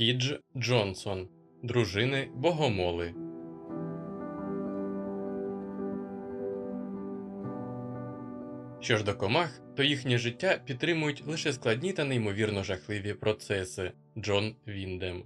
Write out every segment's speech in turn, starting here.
Кідж Джонсон, дружини Богомоли. Що ж до комах, то їхнє життя підтримують лише складні та неймовірно жахливі процеси. Джон Віндем.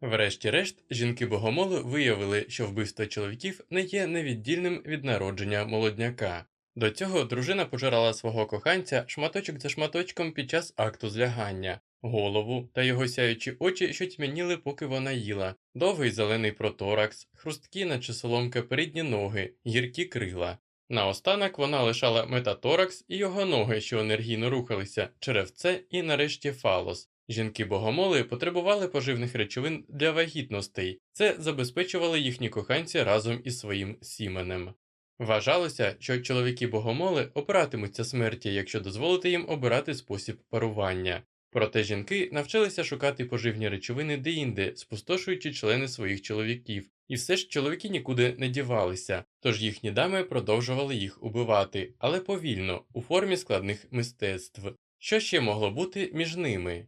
Врешті-решт, жінки богомоли виявили, що вбивство чоловіків не є невіддільним від народження молодняка. До цього дружина пожирала свого коханця шматочок за шматочком під час акту злягання, голову та його сяючі очі, що тьмяніли, поки вона їла, довгий зелений проторакс, хрусткі, наче соломка передні ноги, гіркі крила. Наостанок вона лишала метаторакс і його ноги, що енергійно рухалися, черевце і нарешті фалос. Жінки богомоли потребували поживних речовин для вагітностей, це забезпечували їхні коханці разом із своїм сіменем. Вважалося, що чоловіки богомоли опиратимуться смерті, якщо дозволити їм обирати спосіб парування. Проте жінки навчилися шукати поживні речовини деінде, спустошуючи члени своїх чоловіків, і все ж чоловіки нікуди не дівалися, тож їхні дами продовжували їх убивати, але повільно, у формі складних мистецтв. Що ще могло бути між ними?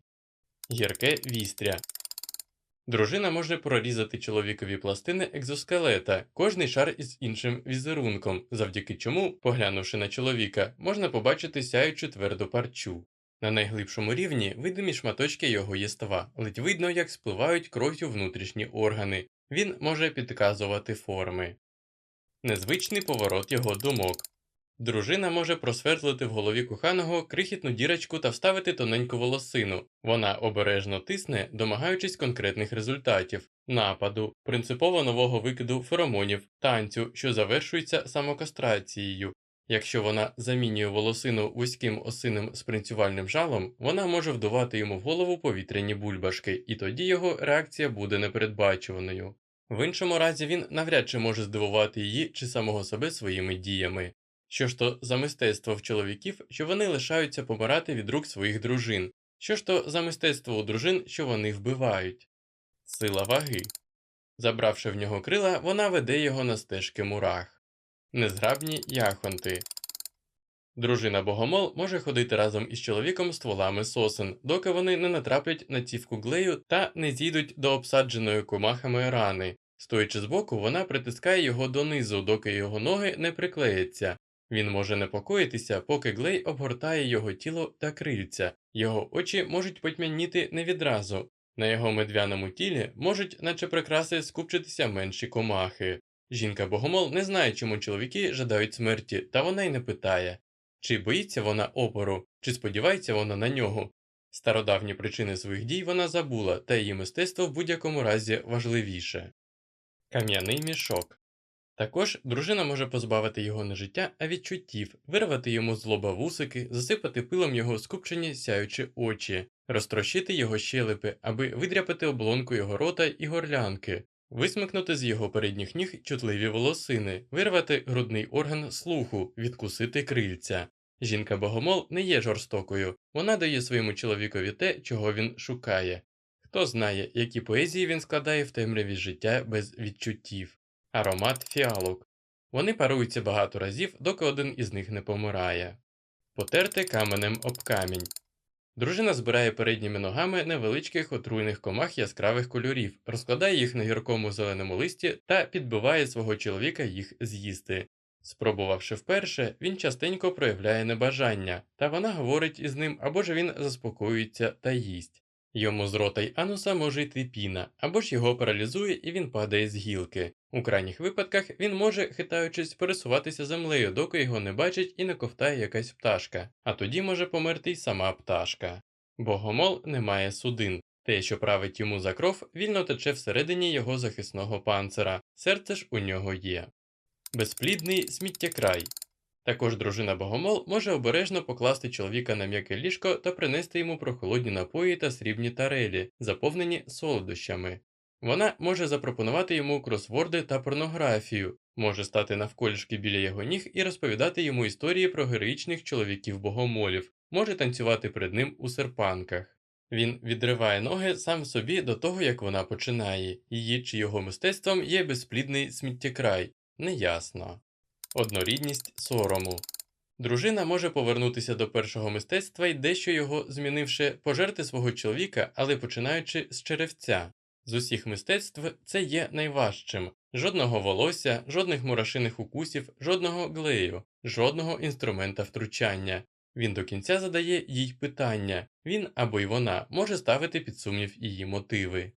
Гірке вістря. Дружина може прорізати чоловікові пластини екзоскелета, кожний шар із іншим візерунком, завдяки чому, поглянувши на чоловіка, можна побачити сяючу тверду парчу. На найглибшому рівні видимі шматочки його єства, ледь видно, як спливають кров'ю внутрішні органи, він може підказувати форми. Незвичний поворот його думок. Дружина може просвердлити в голові коханого крихітну дірочку та вставити тоненьку волосину. Вона обережно тисне, домагаючись конкретних результатів нападу, принципово нового викиду феромонів, танцю, що завершується самокастрацією. Якщо вона замінює волосину вузьким осиним спринцювальним жалом, вона може вдувати йому в голову повітряні бульбашки, і тоді його реакція буде непередбачуваною. В іншому разі він навряд чи може здивувати її чи самого себе своїми діями. Що ж то за мистецтво в чоловіків, що вони лишаються помирати від рук своїх дружин, що ж то за мистецтво у дружин, що вони вбивають? Сила ваги. Забравши в нього крила, вона веде його на стежки мурах. Незграбні яхонти. Дружина богомол може ходити разом із чоловіком стволами сосен, доки вони не натраплять на цівку глею та не зійдуть до обсадженої комахами рани. Стоячи збоку, вона притискає його донизу, доки його ноги не приклеяться. Він може непокоїтися, поки глей обгортає його тіло та крильця, його очі можуть потьмяніти не відразу. На його медвяному тілі можуть, наче прикраси, скупчитися менші комахи. Жінка богомол не знає, чому чоловіки жадають смерті, та вона й не питає. Чи боїться вона опору, чи сподівається вона на нього? Стародавні причини своїх дій вона забула, та її мистецтво в будь-якому разі важливіше. Кам'яний мішок. Також дружина може позбавити його не життя, а відчуттів, вирвати йому з лоба вусики, засипати пилом його скупчені сяючі очі, розтрощити його щелепи, аби видряпати облонку його рота і горлянки, висмикнути з його передніх ніг чутливі волосини, вирвати грудний орган слуху, відкусити крильця. Жінка богомол не є жорстокою, вона дає своєму чоловікові те, чого він шукає. Хто знає, які поезії він складає в темряві життя без відчуттів. Аромат фіалок. Вони паруються багато разів, доки один із них не помирає. Потерти каменем об камінь. Дружина збирає передніми ногами невеличких отруйних комах яскравих кольорів, розкладає їх на гіркому зеленому листі та підбиває свого чоловіка їх з'їсти. Спробувавши вперше, він частенько проявляє небажання, та вона говорить із ним або ж він заспокоюється та їсть. Йому з рота й ануса може йти піна, або ж його паралізує і він падає з гілки. У крайніх випадках він може, хитаючись, пересуватися землею, доки його не бачить і не ковтає якась пташка, а тоді може померти й сама пташка. Богомол не має судин. Те, що править йому за кров, вільно тече всередині його захисного панцира, серце ж у нього є. Безплідний сміттєкрай. Також дружина Богомол може обережно покласти чоловіка на м'яке ліжко та принести йому прохолодні напої та срібні тарелі, заповнені солодощами. Вона може запропонувати йому кросворди та порнографію, може стати навколішки біля його ніг і розповідати йому історії про героїчних чоловіків богомолів, може танцювати перед ним у серпанках. Він відриває ноги сам собі до того, як вона починає, її чи його мистецтвом є безплідний сміттєкрай, неясно. Однорідність сорому. Дружина може повернутися до першого мистецтва і дещо його змінивши, пожерти свого чоловіка, але починаючи з черевця. З усіх мистецтв це є найважчим. Жодного волосся, жодних мурашиних укусів, жодного глею, жодного інструмента втручання. Він до кінця задає їй питання, він або й вона може ставити під сумнів її мотиви.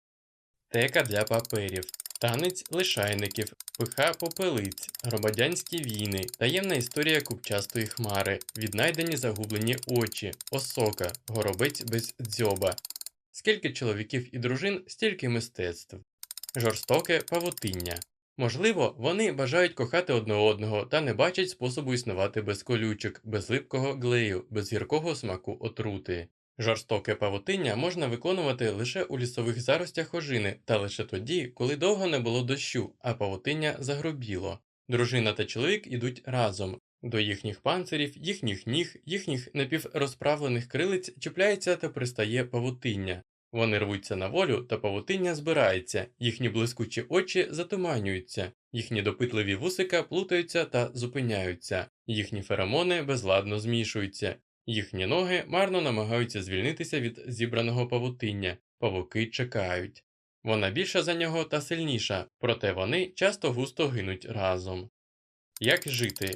Тека для паперів, танець лишайників, пиха попелиць, громадянські війни, таємна історія купчастої хмари, віднайдені загублені очі, осока, горобець без дзьоба. Скільки чоловіків і дружин, стільки мистецтв. Жорстоке павутиння. Можливо, вони бажають кохати одне одного та не бачать способу існувати без колючок, без липкого глею, без гіркого смаку отрути. Жорстоке павутиння можна виконувати лише у лісових заростях ожини та лише тоді, коли довго не було дощу, а павутиння загробіло. Дружина та чоловік ідуть разом. До їхніх панцирів, їхніх ніг, їхніх напіврозправлених крилиць чіпляється та пристає павутиння. Вони рвуться на волю, та павутиння збирається, їхні блискучі очі затуманюються, їхні допитливі вусика плутаються та зупиняються, їхні феромони безладно змішуються, їхні ноги марно намагаються звільнитися від зібраного павутиння, павуки чекають. Вона більша за нього та сильніша, проте вони часто густо гинуть разом. Як жити?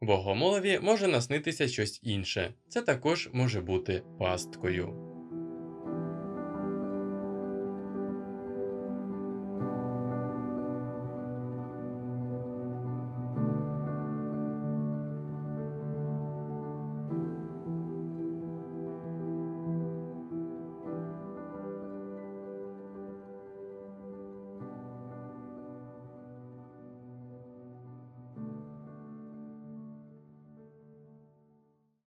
Богомолові може наснитися щось інше, це також може бути пасткою.